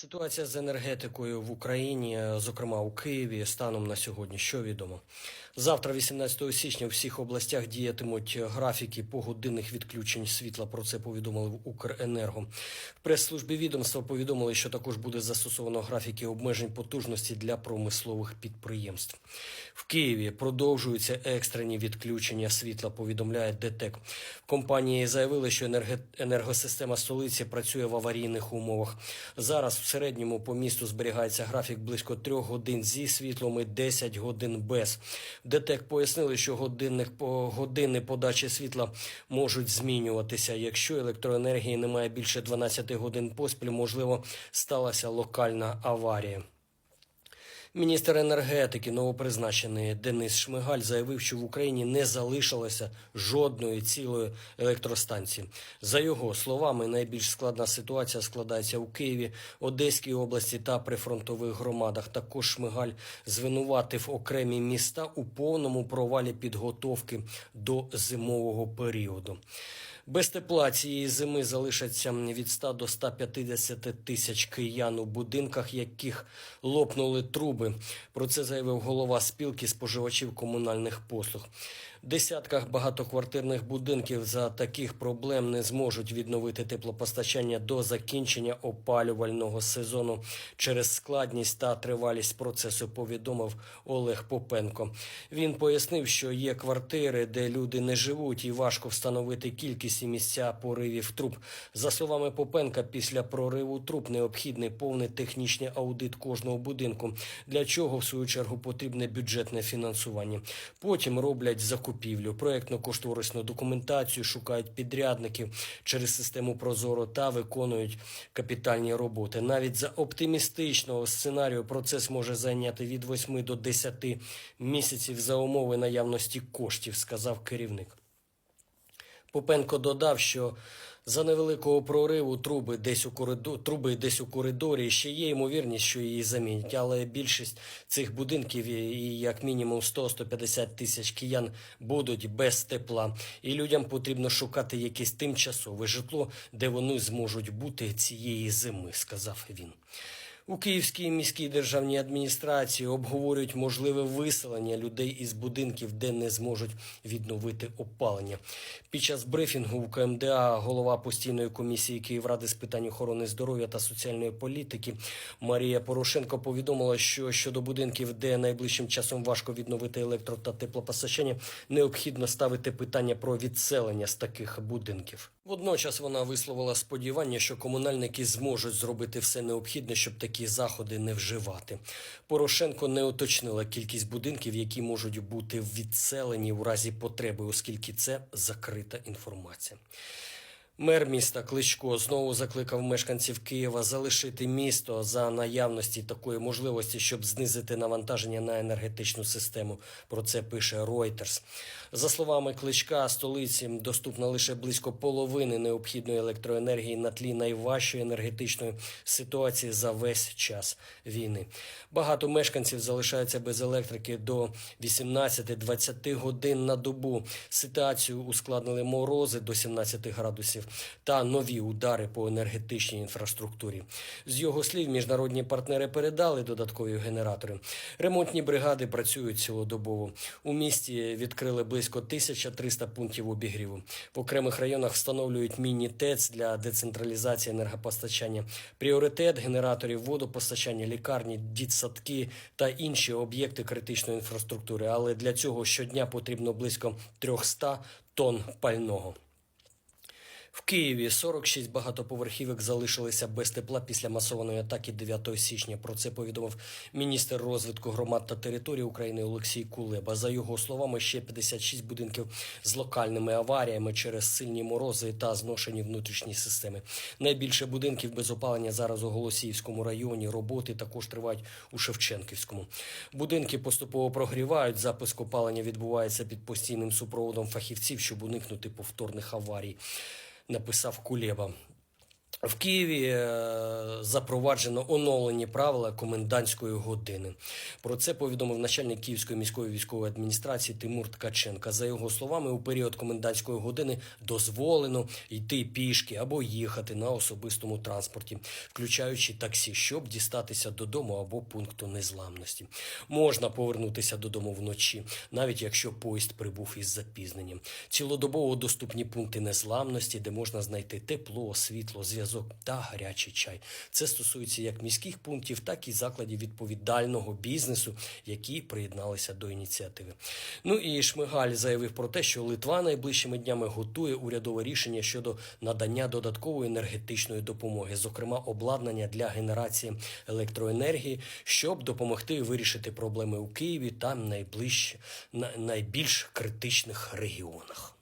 Ситуація з енергетикою в Україні, зокрема у Києві, станом на сьогодні, що відомо. Завтра, 18 січня, у всіх областях діятимуть графіки погодинних відключень світла. Про це повідомили в Укренерго. В прес-службі відомства повідомили, що також буде застосовано графіки обмежень потужності для промислових підприємств. В Києві продовжуються екстрені відключення світла. Повідомляє ДТЕК. Компанії заявили, що енергосистема столиці працює в аварійних умовах. Зараз середньому по місту зберігається графік близько трьох годин зі світлом і 10 годин без. ДТЕК пояснили, що годинних години подачі світла можуть змінюватися. Якщо електроенергії немає більше 12 годин поспіль, можливо, сталася локальна аварія. Міністр енергетики новопризначений Денис Шмигаль заявив, що в Україні не залишилося жодної цілої електростанції. За його словами, найбільш складна ситуація складається у Києві, Одеській області та прифронтових громадах. Також Шмигаль звинуватив окремі міста у повному провалі підготовки до зимового періоду. Без тепла цієї зими залишаться від 100 до 150 тисяч киян у будинках, яких лопнули труби. Про це заявив голова спілки споживачів комунальних послуг. В десятках багатоквартирних будинків за таких проблем не зможуть відновити теплопостачання до закінчення опалювального сезону через складність та тривалість процесу. Повідомив Олег Попенко. Він пояснив, що є квартири, де люди не живуть, і важко встановити кількість і місця поривів труб. За словами Попенка, після прориву труб необхідний повний технічний аудит кожного будинку, для чого в свою чергу потрібне бюджетне фінансування. Потім роблять закупівлю, проєктно-кошторисну документацію, шукають підрядників через систему Прозоро та виконують капітальні роботи. Навіть за оптимістичного сценарію процес може зайняти від 8 до 10 місяців за умови наявності коштів, сказав керівник. Попенко додав, що за невеликого прориву труби десь у коридорі, труби десь у коридорі ще є ймовірність, що її замінять, але більшість цих будинків і як мінімум 100-150 тисяч киян будуть без тепла, і людям потрібно шукати якесь тимчасове житло, де вони зможуть бути цієї зими, сказав він. У Київській міській державній адміністрації обговорюють можливе виселення людей із будинків, де не зможуть відновити опалення. Під час брифінгу у КМДА голова постійної комісії Київради з питань охорони здоров'я та соціальної політики Марія Порошенко повідомила, що щодо будинків, де найближчим часом важко відновити електро та теплопостачання, необхідно ставити питання про відселення з таких будинків. Водночас вона висловила сподівання, що комунальники зможуть зробити все необхідне, щоб такі заходи не вживати. Порошенко не уточнила кількість будинків, які можуть бути відселені у разі потреби, оскільки це закрита інформація. Мер міста Кличко знову закликав мешканців Києва залишити місто за наявності такої можливості, щоб знизити навантаження на енергетичну систему. Про це пише Reuters. За словами Кличка, столиці доступна лише близько половини необхідної електроенергії на тлі найважчої енергетичної ситуації за весь час війни. Багато мешканців залишаються без електрики до 18-20 годин на добу. Ситуацію ускладнили морози до 17 градусів та нові удари по енергетичній інфраструктурі. З його слів, міжнародні партнери передали додаткові генератори. Ремонтні бригади працюють цілодобово. У місті відкрили близько 1300 пунктів обігріву. В окремих районах встановлюють міні-ТЕЦ для децентралізації енергопостачання. Пріоритет генераторів водопостачання, лікарні, дітсадки та інші об'єкти критичної інфраструктури. Але для цього щодня потрібно близько 300 тонн пального. В Києві 46 багатоповерхівок залишилися без тепла після масованої атаки 9 січня. Про це повідомив міністр розвитку громад та територій України Олексій Кулеба. За його словами, ще 56 будинків з локальними аваріями через сильні морози та зношені внутрішні системи. Найбільше будинків без опалення зараз у Голосіївському районі. Роботи також тривають у Шевченківському. Будинки поступово прогрівають. Запуск опалення відбувається під постійним супроводом фахівців, щоб уникнути повторних аварій написав Кулєба. В Києві е, запроваджено оновлені правила комендантської години. Про це повідомив начальник Київської міської військової адміністрації Тимур Ткаченка. За його словами, у період комендантської години дозволено йти пішки або їхати на особистому транспорті, включаючи таксі, щоб дістатися додому або пункту незламності. Можна повернутися додому вночі, навіть якщо поїзд прибув із запізненням. Цілодобово доступні пункти незламності, де можна знайти тепло, світло, зв'язок та гарячий чай. Це стосується як міських пунктів, так і закладів відповідального бізнесу, які приєдналися до ініціативи. Ну і Шмигаль заявив про те, що Литва найближчими днями готує урядове рішення щодо надання додаткової енергетичної допомоги, зокрема обладнання для генерації електроенергії, щоб допомогти вирішити проблеми у Києві та найближче на найбільш критичних регіонах.